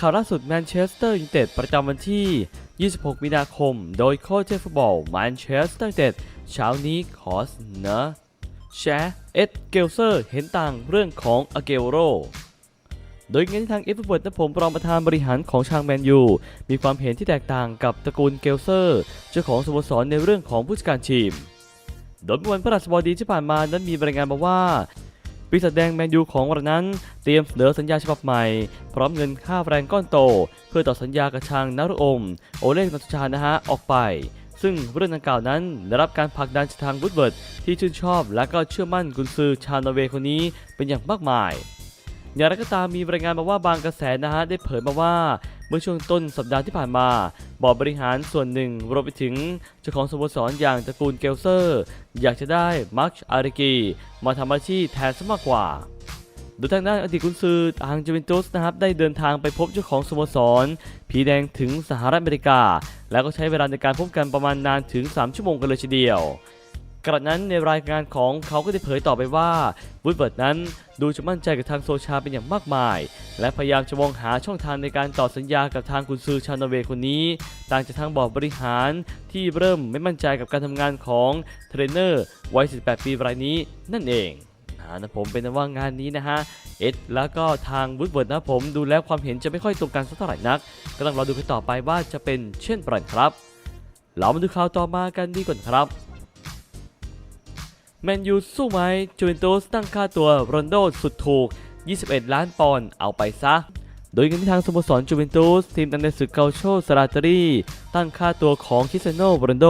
ข่าวล่าสุดแมนเชสเตอร์ยูไนเต็ดประจำวันที่ 26 มีนาคม โดยโค้ชเจฟุตบอลแมนเชสเตอร์ยูไนเต็ดเช้านี้ขอเสนอแชร์เอ็ดเกลเซอร์เห็นต่างเรื่องของอเกโรโดยงานที่ทางเอฟเวิร์ดและผมรองประธานบริหารของชางแมนยู มีความเห็นที่แตกต่างกับตระกูลเกลเซอร์ เจ้าของสโมสรในเรื่องของผู้จัดการทีม โดยเมื่อวันพฤหัสบดีที่ผ่านมานั้นมีรายงานมาว่า ปีศาจแดงแมนยูของวันนั้นเตรียมเสนอสัญญาฉบับใหม่ พร้อมเงินค่าแรงก้อนโต เพื่อต่อสัญญากับทางนารุอม โอเล่นัชชานะฮะออกไป ซึ่งเรื่องดังกล่าวนั้นได้รับการผลักดันจากทางวูดเวิร์ดที่ชื่นชอบและก็เชื่อมั่นกุนซือชาวนอร์เวย์คนนี้เป็นอย่างมากมายอย่างไรก็ตามมีรายงานมาว่าบางกระแสนะฮะได้เผยมาว่าเมื่อช่วงต้นสัปดาห์ที่ผ่านมา บอร์ดบริหารส่วนหนึ่งรวมไปถึงเจ้าของสโมสรอย่างตระกูลเกลเซอร์ อยากจะได้มาร์ชอาริกีมาทำอาชีพแทนซะมากกว่าโดยทางด้านอดีตกุนซือทางจูเวนตุสนะครับได้เดินทางไปพบเจ้าของสโมสร ผีแดงถึงสหรัฐอเมริกา แล้วก็ใช้เวลาในการพบกันประมาณนานถึง 3 ชั่วโมงกันเลยทีเดียว กระนั้นในรายงานของเขาก็ได้เผยต่อไปว่าวูดเวิร์ดนั้นดูจะมั่นใจกับทางโซชาเป็นอย่างมากมาย และพยายามจะมองหาช่องทางในการต่อสัญญากับทางกุนซือชาวนอร์เวย์คนนี้ ต่างจากทางบอร์ดบริหารที่เริ่มไม่มั่นใจกับการทำงานของเทรนเนอร์วัย 18 ปีรายนี้นั่นเองนะผมเป็นว่างานนี้นะฮะเอ็ดแล้วก็ทางวูดเวิร์ดนะผมดูแล้วความเห็นจะไม่ค่อยตรงกันสักเท่าไหร่นักก็ต้องรอดูกันต่อไปว่าจะเป็นเช่นไรครับ เรามาดูข่าวต่อมากันดีกว่าครับ แมนยูสู้ไหมจูเวนตุสตั้งค่าตัวโรนโดสุดถูก 21 ล้านปอนด์เอาไปซะ โดยเงินที่ทางสโมสรจูเวนตุส ทีมตันในศึกเกาโชสราตรี ตั้งค่าตัวของคิเตียโนโรนโด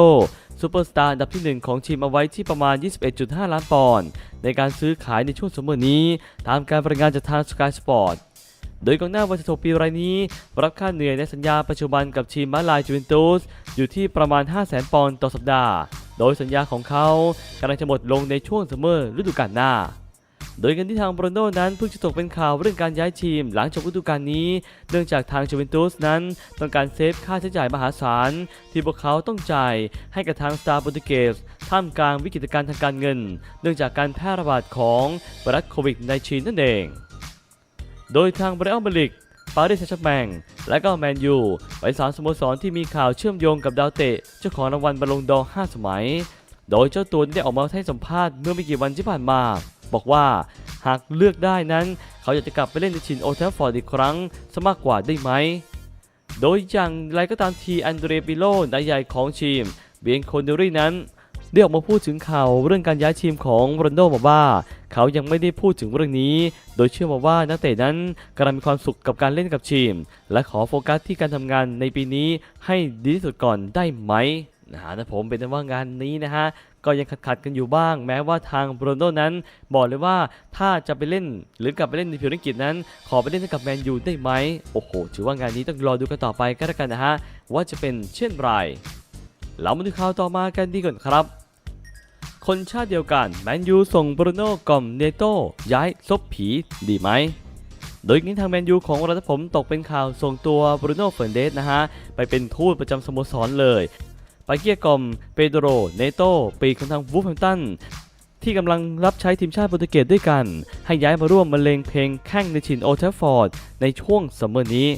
ซูเปอร์สตาร์อันดับที่ 1 ของทีมเอาไว้ที่ประมาณ 21.5 ล้านปอนด์ในการซื้อขายในช่วงสมมอนี้ ตามการรายงานจากทางสกายสปอร์ตโดยกองหน้าวัย16ปีรายนี้ รับค่าเหนื่อยในสัญญาปัจจุบันกับทีมมาลายจูเวนตุสอยู่ที่ประมาณ 500,000 ปอนด์ต่อสัปดาห์ โดยสัญญาของเขากำลังจะหมดลงในช่วงซัมเมอร์ฤดูกาลหน้า โดยกันที่ทางโบรนโดนั้นเพิ่งจะตกเป็นข่าวเรื่องการย้ายทีมหลังจบฤดูกาลนี้ เนื่องจากทางจูเวนตุสนั้นต้องการเซฟค่าใช้จ่ายมหาศาล ที่พวกเขาต้องจ่ายให้กับทางสตาร์โปรตุเกสท่ามกลางวิกฤตการณ์ทางการเงิน เนื่องจากการแพร่ระบาดของไวรัสโควิดในชีนนั่นเอง โดยทางเบรอัลมาลิก ปารีสแซงต์แชร์แมงและก็แมนยูไปสามสโมสรที่มีข่าวเชื่อมโยงกับดาวเตะเจ้าของรางวัลบอลลงดอร์5สมัย โดยเจ้าตัวได้ออกมาให้สัมภาษณ์เมื่อไม่กี่วันที่ผ่านมา บอกว่าหากเลือกได้นั้น เขาอยากจะกลับไปเล่นในชินโอเทลฟอร์ดอีกครั้งสมากกว่าได้ไหม โดยอย่างไรก็ตามทีอันเดรปิโลนายใหญ่ของทีมเบียงโคเนอรี่นั้น ได้ออกมาพูดถึงข่าวเรื่องการย้ายทีมของโรนโดบอกว่า เขายังไม่ได้พูดถึงเรื่องนี้ โดยเชื่อมาว่านักเตะนั้นกำลังมีความสุขกับการเล่นกับทีม และขอโฟกัสที่การทำงานในปีนี้ให้ดีที่สุดก่อนได้ไหมนะฮะผมเป็นว่างานนี้นะฮะก็ยังขัดๆกันอยู่บ้าง แม้ว่าทางโรนโดนั้น บอกเลยว่าถ้าจะไปเล่นหรือกลับไปเล่นในพิวริกิจนั้น ขอไปเล่นให้กับแมนยูได้ไหมโอ้โหถือว่างานนี้ต้องรอดูกันต่อไปก็แล้วกันนะฮะว่าจะเป็นเช่นไร เรามาดูข่าวต่อมากันดีก่อนครับ คนชาติเดียวกันแมนยูส่งบรูโน่กอมเนโตย้ายซบผีดีไหมโดยนี้ทางแมนยูของรัฐผมตกเป็นข่าวส่งตัวบรูโน่เฟร์นเดสนะฮะ ไปเป็นทูตประจำสโมสรเลย ไปเกียกล่อมเปโดโรเนโตปีกของทางวูฟแฮมตันที่กำลังรับใช้ทีมชาติโปรตุเกสด้วยกัน ให้ย้ายมาร่วมบรรเลงเพลงแข่งในชินโอเทฟฟอร์ดในช่วงซัมเมอร์นี้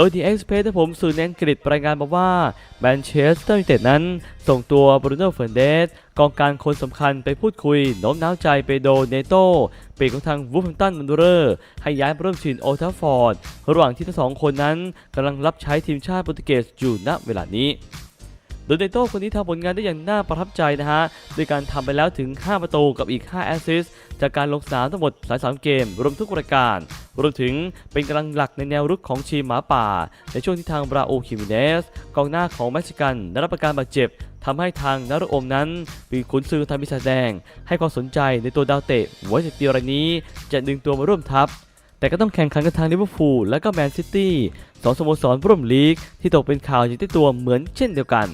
โดยที่เอ็กซ์เพรสผมสื่อในอังกฤษรายงานมาว่าแมนเชสเตอร์ยูไนเต็ดนั้น ส่งตัวบรูโน่เฟร์นเดสกองการคนสำคัญไปพูดคุยโน้มน้าวใจเปโดเนโตปีกของทางวูฟแฮมตันมันดูเรอร์ให้ย้ายมาร่มชินโอเทฟฟอร์ด ระหว่างที่ทั้งสองคนนั้นกำลังรับใช้ทีมชาติโปรตุเกสอยู่ณเวลานี้ โดยเนโต้คนนี้ทำผลงานได้อย่างน่าประทับใจนะฮะโดยการทำไปแล้วถึง 5 ประตูกับอีก 5 แอสซิสต์จากการลงสนามทั้งหมด33เกม รวมทุกรายการ รวมถึงเป็นกำลังหลักในแนวรุกของทีมหมาป่า ในช่วงที่ทางบราโอคิมิเนสกองหน้าของเม็กซิกันได้รับประการบาดเจ็บทำให้ทางนารุโอมนั้นปีขุนซือทำมิสแดง ให้ความสนใจในตัวดาวเตะวัยสิบปีรายนี้ จะดึงตัวมาร่วมทัพ แต่ก็ต้องแข่งขันกับทางลิเวอร์พูลและก็แมนซิตี้สองสโมสรร่วมลีก ที่ตกเป็นข่าวอย่างที่ตัวเหมือนเช่นเดียวกัน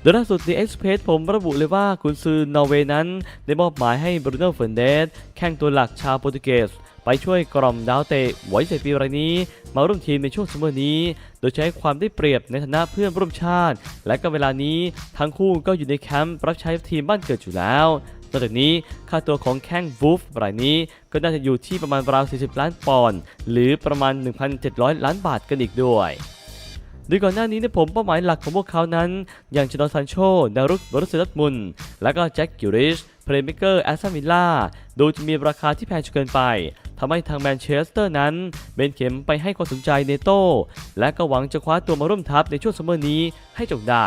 โดยล่าสุด The Express ผมระบุเลยว่ากุนซือนอร์เวย์นั้น ได้มอบหมายให้บรูโน่เฟร์นเดสแข่งตัวหลักชาวโปรตุเกส ไปช่วยกล่อมดาวเตะวัยสิบปีรายนี้ มาร่วมทีมในช่วงซัมเมอร์นี้ โดยใช้ความได้เปรียบในฐานะเพื่อนร่วมชาติ และก็เวลานี้ทั้งคู่ก็อยู่ในแคมป์รับใช้ทีมบ้านเกิดอยู่แล้ว นอกจากนี้ค่าตัวของแข้งวูฟรายนี้ก็น่าจะอยู่ที่ประมาณราว 40 ล้านปอนด์หรือประมาณ 1,700 ล้านบาทกันอีกด้วยโดยก่อนหน้านี้เนผมเป้าหมายหลักของพวกเขานั้น อย่างจดอนซันโชดารุกบรุสเซดัตมุน และก็แจ็คกิริชเพลย์เมเกอร์แอสตันวิลล่าดูจะมีราคาที่แพงจนเกินไปทำให้ทางแมนเชสเตอร์นั้น เบนเข็มไปให้ความสนใจเนโต้และก็หวังจะคว้าตัวมาร่วมทัพในช่วงซัมเมอร์นี้ให้จงได้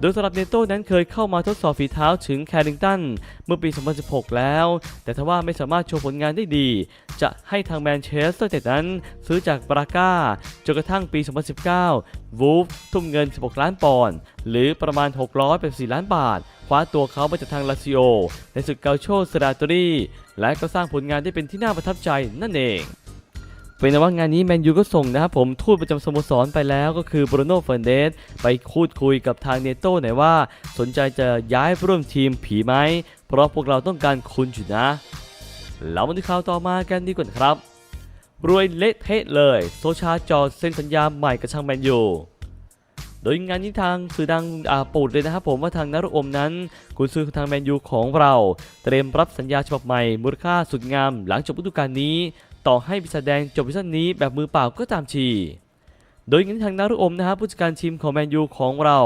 โดยสำหรับเนโต้นั้นเคยเข้ามาทดสอบฝีเท้าถึงแคริงตันเมื่อปี 2016 แล้ว แต่ทว่าไม่สามารถโชว์ผลงานได้ดี จะให้ทางแมนเชสเตอร์เต็ดนั้นซื้อจากบราก้าจนกระทั่งปี 2019 วูฟทุ่มเงิน 16 ล้านปอนด์หรือประมาณ 684 ล้านบาท คว้าตัวเขามาจากทางลาซิโอ ในศึกเกาโชสราตอรีและก็สร้างผลงานได้เป็นที่น่าประทับใจนั่นเอง เป็นว่างานนี้แมนยูก็ส่งนะครับผมทูตประจำสโมสรไปแล้วก็คือบรูโน่เฟร์นเดสไปพูดคุยกับทางเนโต้หน่อยว่า สนใจจะย้ายร่วมทีมผีไหม เพราะพวกเราต้องการคุณอยู่นะแล้วมาดูข่าวต่อมากันดีกว่าครับ รวยเละเทะเลย โซชาจอดเซ็นสัญญาใหม่กับทางแมนยูโดยงานนี้ทางสื่อดังอ่าปูดเลยนะครับผมว่าทางนารุอมนั้นกุนซือทางแมนยูของเรา เตรียมรับสัญญาฉบับใหม่มูลค่าสุดงาม หลังจบฤดูกาลนี้ ต่อให้ปีศาจแดงจบซีซั่นนี้แบบมือเปล่าก็ตามทีโดยงั้นทางนารุอมนะครับผู้จัดการทีมของแมนยูของเรา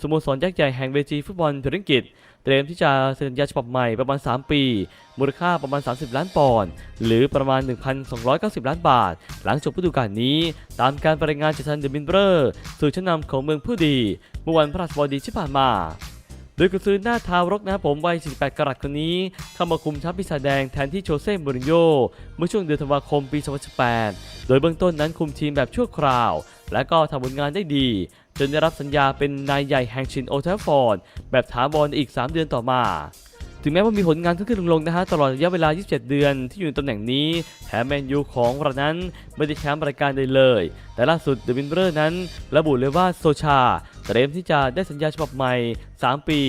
สโมสรยักษ์ใหญ่แห่งเวทีฟุตบอลเพริงกิตเตรียมที่จะเซ็นสัญญาฉบับใหม่ประมาณ 3 ปี มูลค่าประมาณ 30 ล้านปอนด์หรือประมาณ 1,290 ล้านบาท หลังจบฤดูกาลนี้ ตามการรายงานจากทันเดอะมินเบอร์สื่อชั้นนำของเมืองผู้ดีเมื่อวันพฤหัสบดีที่ผ่านมา โดยกุซือหน้าทารกนะครับผมวัย 18 กรัตคนนี้ เข้ามาคุมทัพปีศาจแดงแทนที่โชเซ่มูรินโญ่เมื่อช่วงเดือนธันวาคมปี 2018 โดยเบื้องต้นนั้นคุมทีมแบบชั่วคราว และก็ทำผลงานได้ดี จนได้รับสัญญาเป็นนายใหญ่แห่งชินโอเทฟฟอร์ดแบบถาวรอีก 3 เดือนต่อมา ถึงแม้ว่ามีผลงานขึ้นขึ้นลงๆนะฮะตลอดระยะเวลา 27 เดือนที่อยู่ในตำแหน่งนี้แถมแมนยูของเรานั้นไม่ได้แชมป์รายการใดเลย แต่ล่าสุดเดวินเบอร์นั้น ระบุเลยว่าโซชาเตรียมที่จะได้สัญญาฉบับใหม่ 3 ปี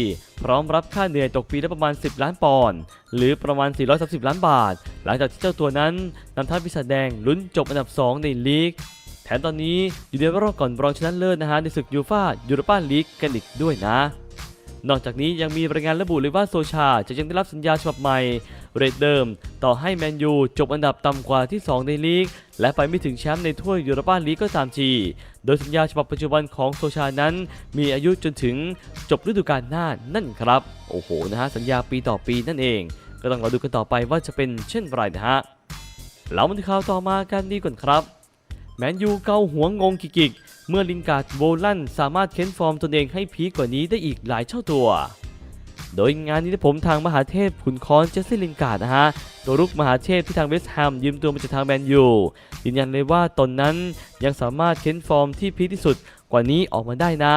พร้อมรับค่าเหนื่อยตกปีละประมาณ 10 ล้านปอนด์หรือประมาณ 430 ล้านบาท หลังจากที่เจ้าตัวนั้นนำทัพปีศาจแดงลุ้นจบอันดับ 2 ในลีกแถมตอนนี้อยู่ในรอบก่อนรองชนะเลิศนะฮะในศึกยูฟ่ายูโรปาลีกกันอีกด้วยนะ นอกจากนี้ยังมีรายงานระบุเลยว่าโซชาจะยังได้รับสัญญาฉบับใหม่ เรทเดิม ต่อให้แมนยูจบอันดับต่ำกว่าที่ 2 ในลีก และไปไม่ถึงแชมป์ในถ้วยยูโรปาลีกก็ตามทีโดยสัญญาฉบับปัจจุบันของโซชานั้น มีอายุจนถึงจบฤดูกาลหน้านั่นครับ โอ้โหนะฮะสัญญาปีต่อปีนั่นเอง ก็ต้องรอดูกันต่อไปว่าจะเป็นเช่นไรนะฮะแล้วมาที่ข่าวต่อมากันดีก่อนครับแมนยูเกาหัวงงกิกๆ เมื่อลินการ์ดโวลันสามารถเค้นฟอร์มตนเองให้พีกว่านี้ได้อีกหลายเท่าตัว โดยงานนี้ผมทางมหาเทพขุนคอนเจสซี่ลินการ์ดนะฮะตัวรุกมหาเทพที่ทางเวสต์แฮมยืมตัวมาจากทางแมนยูยืนยันเลยว่าตนนั้นยังสามารถเค้นฟอร์มที่พีที่สุดกว่านี้ออกมาได้นะ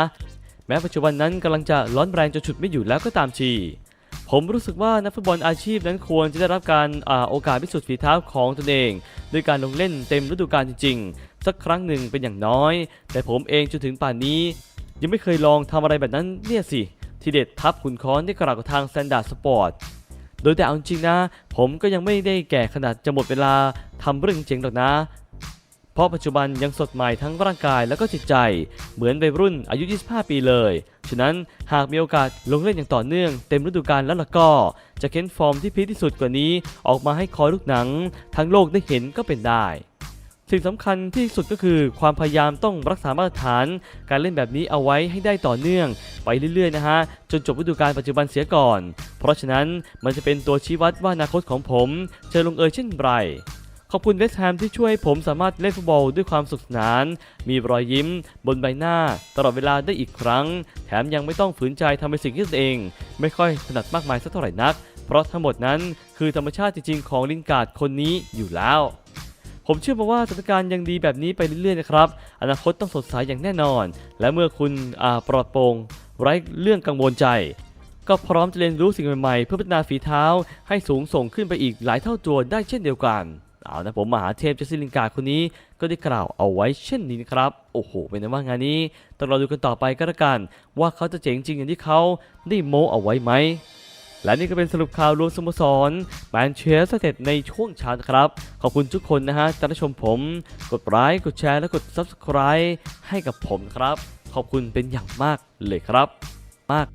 แม้ปัจจุบันนั้นกำลังจะร้อนแรงจนฉุดไม่อยู่แล้วก็ตามทีผมรู้สึกว่านักฟุตบอลอาชีพนั้นควรจะได้รับการอโอกาสพิสูจน์ฝีเท้าของตนเองด้วยการลงเล่นเต็มฤดูกาลจริง สักครั้งหนึ่งเป็นอย่างน้อย แต่ผมเองจนถึงป่านนี้ ยังไม่เคยลองทำอะไรแบบนั้นเนี่ยสิ ที่เด็ดทับขุนค้อนได้กล่าวกับทาง Standard Sport โดยแต่เอาจริงนะ ผมก็ยังไม่ได้แก่ขนาดจะหมดเวลาทำเรื่องเจ๋งหรอกนะ เพราะปัจจุบันยังสดใหม่ทั้งร่างกายและก็จิตใจ เหมือนวัยรุ่นอายุ 25 ปีเลย ฉะนั้นหากมีโอกาสลงเล่นอย่างต่อเนื่องเต็มฤดูกาลแล้วล่ะก็ จะเค้นฟอร์มที่พีคที่สุดกว่านี้ ออกมาให้คอยลูกหนัง ทั้งโลกได้เห็นก็เป็นได้ สิ่งสำคัญที่สุดก็คือความพยายามต้องรักษามาตรฐาน การเล่นแบบนี้เอาไว้ให้ได้ต่อเนื่อง ไปเรื่อยๆนะฮะ จนจบฤดูกาลปัจจุบันเสียก่อน เพราะฉะนั้นมันจะเป็นตัวชี้วัดว่าอนาคตของผมจะลงเอยเช่นไรขอบคุณเวสต์แฮมที่ช่วยผมสามารถเล่นฟุตบอลด้วยความสุขสนาน มีรอยยิ้ม บนใบหน้า ตลอดเวลาได้อีกครั้ง แถมยังไม่ต้องฝืนใจทำในสิ่งที่ตัวเอง ไม่ค่อยถนัดมากมายสักเท่าไหร่นัก เพราะทั้งหมดนั้นคือธรรมชาติจริงๆของลินการ์ดคนนี้อยู่แล้ว ผมเชื่อมาว่าสถานการณ์ยังดีแบบนี้ไปเรื่อยๆนะครับ อนาคตต้องสดใสอย่างแน่นอน และเมื่อคุณปลอดโปร่งไร้เรื่องกังวลใจ ก็พร้อมจะเรียนรู้สิ่งใหม่ๆ เพื่อพัฒนาฝีเท้า ให้สูงส่งขึ้นไปอีกหลายเท่าตัวได้เช่นเดียวกันเอานะผมมหาเทพเจสซิลินกาคนนี้ก็ได้กล่าวเอาไว้เช่นนี้นะครับ โอ้โห เป็นไงว่างานนี้ ต้องรอดูกันต่อไปก็แล้วกัน ว่าเขาจะเจ๋งจริงอย่างที่เขาได้โมเอาไว้ไหม และนี่ก็เป็นสรุปข่าวรวมสโมสรแมนเชสเตอร์ในช่วงเช้านะครับ ขอบคุณทุกคนนะฮะที่รับชมผม กดไลค์กดแชร์และกด Subscribe ให้กับผมครับ ขอบคุณเป็นอย่างมากเลยครับ มาก